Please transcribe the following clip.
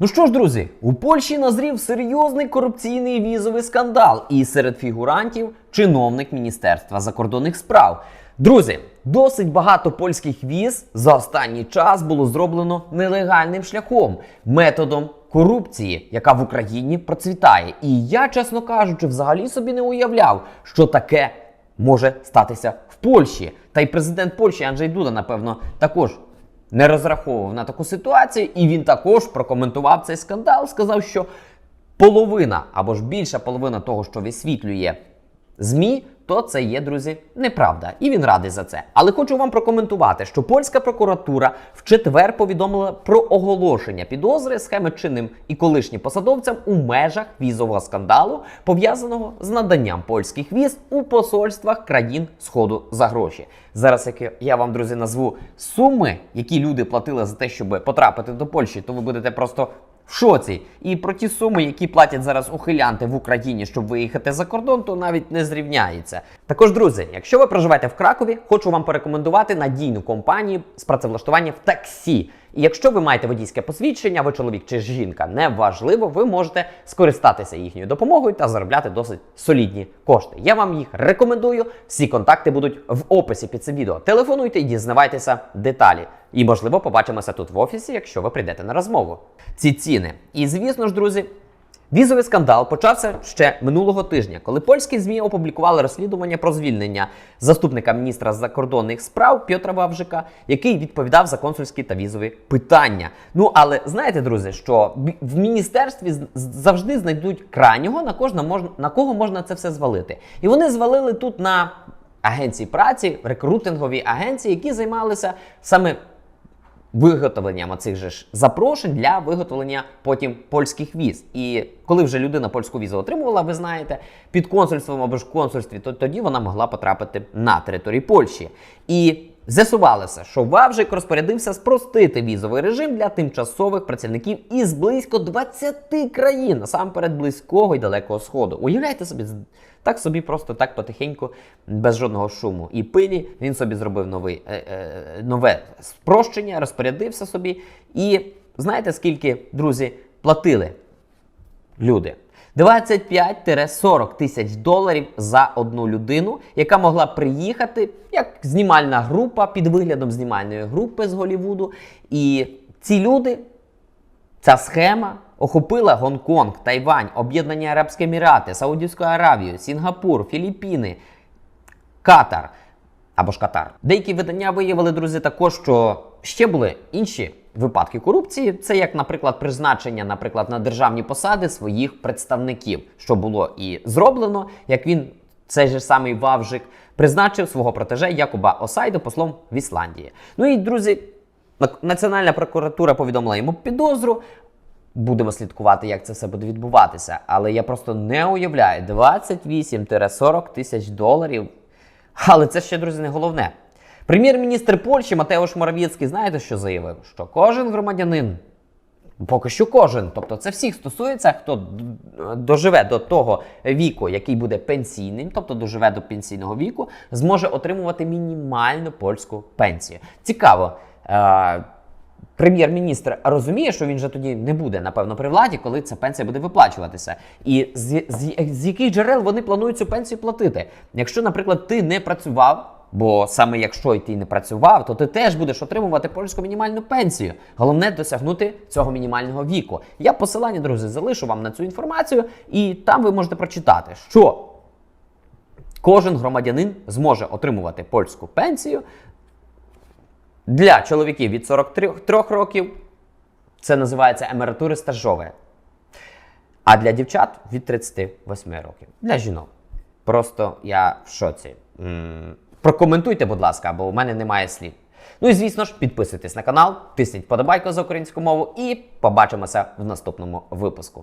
Ну що ж, друзі, у Польщі назрів серйозний корупційний візовий скандал, і серед фігурантів чиновник Міністерства закордонних справ. Друзі, досить багато польських віз за останній час було зроблено нелегальним шляхом, методом корупції, яка в Україні процвітає. І я, чесно кажучи, взагалі собі не уявляв, що таке може статися в Польщі. Та й президент Польщі Анджей Дуда, напевно, також не розраховував на таку ситуацію, і він також прокоментував цей скандал. Сказав, що половина або ж більша половина того, що висвітлює ЗМІ, то це є, друзі, неправда. І він радий за це. Але хочу вам прокоментувати, що польська прокуратура в четвер повідомила про оголошення підозри схеми чинним і колишнім посадовцям у межах візового скандалу, пов'язаного з наданням польських віз у посольствах країн Сходу за гроші. Зараз, як я вам, друзі, назву суми, які люди платили за те, щоб потрапити до Польщі, то ви будете просто в шоці. І про ті суми, які платять зараз ухилянти в Україні, щоб виїхати за кордон, то навіть не зрівняється. Також, друзі, якщо ви проживаєте в Кракові, хочу вам порекомендувати надійну компанію з працевлаштування в таксі. І якщо ви маєте водійське посвідчення, ви чоловік чи жінка, неважливо, ви можете скористатися їхньою допомогою та заробляти досить солідні кошти. Я вам їх рекомендую. Всі контакти будуть в описі під цим відео. Телефонуйте і дізнавайтеся деталі. І, можливо, побачимося тут в офісі, якщо ви прийдете на розмову. Ці ціни. І звісно ж, друзі. Візовий скандал почався ще минулого тижня, коли польські змі опублікували розслідування про звільнення заступника міністра закордонних справ Пьотра Вавжика, який відповідав за консульські та візові питання. Ну але знаєте, друзі, що в міністерстві завжди знайдуть крайнього, на кожна можна на кого можна це все звалити. І вони звалили тут на агенції праці, рекрутингові агенції, які займалися саме виготовленням цих же ж запрошень для виготовлення потім польських віз. І коли вже людина польську візу отримувала, ви знаєте, під консульством або ж консульстві, то тоді вона могла потрапити на територію Польщі. І з'ясувалося, що Вавжик розпорядився спростити візовий режим для тимчасових працівників із близько 20 країн, насамперед близького і далекого сходу. Уявляєте собі, так собі просто так потихеньку, без жодного шуму і пилі. Він собі зробив новий, е, е, нове спрощення, розпорядився собі. І знаєте, скільки, друзі, платили люди? 25-40 тисяч доларів за одну людину, яка могла приїхати як знімальна група під виглядом знімальної групи з Голівуду. І ці люди Ця схема охопила Гонконг, Тайвань, Об'єднані Арабські Емірати, Саудівську Аравію, Сінгапур, Філіппіни, Катар або ж Катар. Деякі видання виявили, друзі, також, що ще були інші випадки корупції. Це як, наприклад, призначення, наприклад, на державні посади своїх представників, що було і зроблено, як він. Цей же самий Вавжик призначив свого протеже Якуба Осайду послом в Ісландії. Ну і друзі, Національна прокуратура повідомила йому підозру. Будемо слідкувати, як це все буде відбуватися. Але я просто не уявляю 28-40 тисяч доларів. Але це ще, друзі, не головне. Прем'єр-міністр Польщі Матеуш Моравєцький, знаєте, що заявив? Що кожен громадянин, поки що кожен, тобто це всіх стосується, хто доживе до того віку, який буде пенсійним, тобто доживе до пенсійного віку, зможе отримувати мінімальну польську пенсію. Цікаво. Е- Прем'єр-міністр розуміє, що він же тоді не буде, напевно, при владі, коли ця пенсія буде виплачуватися. І з, з, з яких джерел вони планують цю пенсію платити? Якщо, наприклад, ти не працював, бо саме якщо ти не працював, то ти теж будеш отримувати польську мінімальну пенсію. Головне досягнути цього мінімального віку. Я посилання, друзі, залишу вам на цю інформацію, і там ви можете прочитати, що кожен громадянин зможе отримувати польську пенсію для чоловіків від 43 років це називається емератури стажове. А для дівчат від 38 років. Для жінок. Просто я в шоці. Прокоментуйте, будь ласка, бо у мене немає слів. Ну і звісно ж, підписуйтесь на канал, тисніть подобайку за українську мову і побачимося в наступному випуску.